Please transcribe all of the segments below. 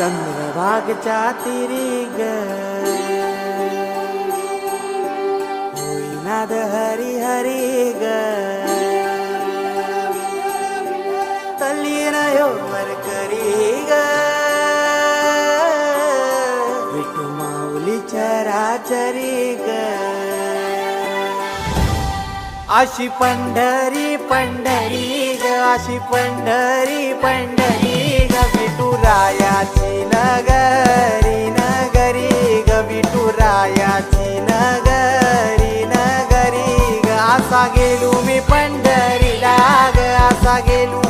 चंद्रभागच्या तिरी ग हरी हरी ग तल्लीन मर करी ग विठू माऊली चराचरी ग अशी पंढरी पंढरी ग अशी पंढरी पंढरी ग विठुरायाची नगरी नगरी ग विठुरायाची नगरी नगरी ग. असा गेलो मी पंढरीला ग असा गेलो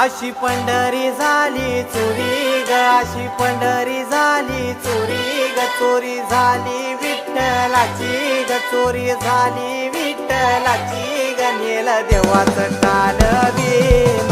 अशी पंढरी झाली चोरी ग अशी पंढरी झाली चोरी ग चोरी झाली विठ्ठलाची ग चोरी झाली विठ्ठलाची ग नेल देवाचं काल दे